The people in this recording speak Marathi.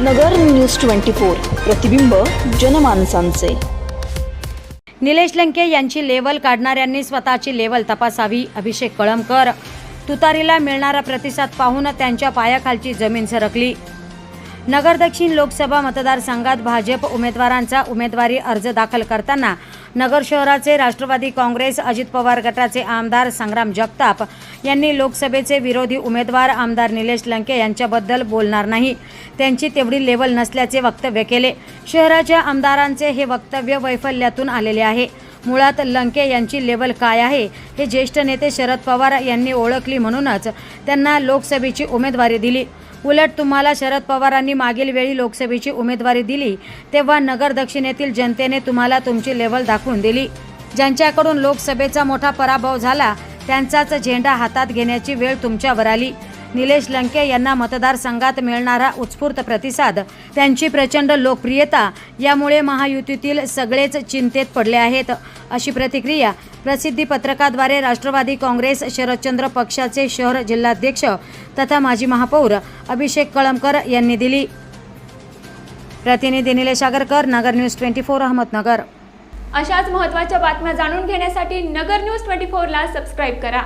नगर न्यूज ट्वेंटी फोर प्रतिबिंब जनमानसांचे. निलेश लंके यांची लेवल काढणाऱ्यांनी स्वतःची लेवल तपासावी अभिषेक कळमकर. तुतारीला मिळणारा प्रतिसाद पाहून त्यांच्या पायाखालची जमीन सरकली. नगर दक्षिण लोकसभा मतदारसंघात भाजप उमेदवारांचा उमेदवारी अर्ज दाखल करताना नगर शहराचे राष्ट्रवादी काँग्रेस अजित पवार गटाचे आमदार संग्राम जगताप यांनी लोकसभेचे विरोधी उमेदवार आमदार निलेश लंके यांच्याबद्दल बोलणार नाही. त्यांची तेवढी लेवल नसल्याचे वक्तव्य केले. शहराच्या आमदारांचे हे वक्तव्य वैफल्यातून आलेले आहे. मुळात लंके यांची लेवल काय आहे हे ज्येष्ठ नेते शरद पवार यांनी ओळखली म्हणूनच त्यांना लोकसभेची उमेदवारी दिली. उलट तुम्हाला शरद पवारांनी मागील वेळी लोकसभेची उमेदवारी दिली तेव्हा नगर दक्षिणेतील जनतेने तुम्हाला तुमची लेवल दाखवून दिली. ज्यांच्याकडून लोकसभेचा मोठा पराभव झाला त्यांचाच झेंडा हातात घेण्याची वेळ तुमच्यावर आली. निलेश लंके यांना मतदारसंघात मिळणारा उत्स्फूर्त प्रतिसाद त्यांची प्रचंड लोकप्रियता यामुळे महायुतीतील सगळेच चिंतेत पडले आहेत. अशी प्रतिक्रिया प्रसिद्धी पत्रकाद्वारे राष्ट्रवादी काँग्रेस शरदचंद्र पक्षाचे शहर जिल्हाध्यक्ष तथा माजी महापौर अभिषेक कळमकर यांनी दिली. प्रतिनिधी Nilesh Agarkar Nagar news twenty four Ahmednagar. अशाच महत्त्वाच्या बातम्या जाणून घेण्यासाठी नगर न्यूज ट्वेंटी फोरला सबस्क्राईब करा.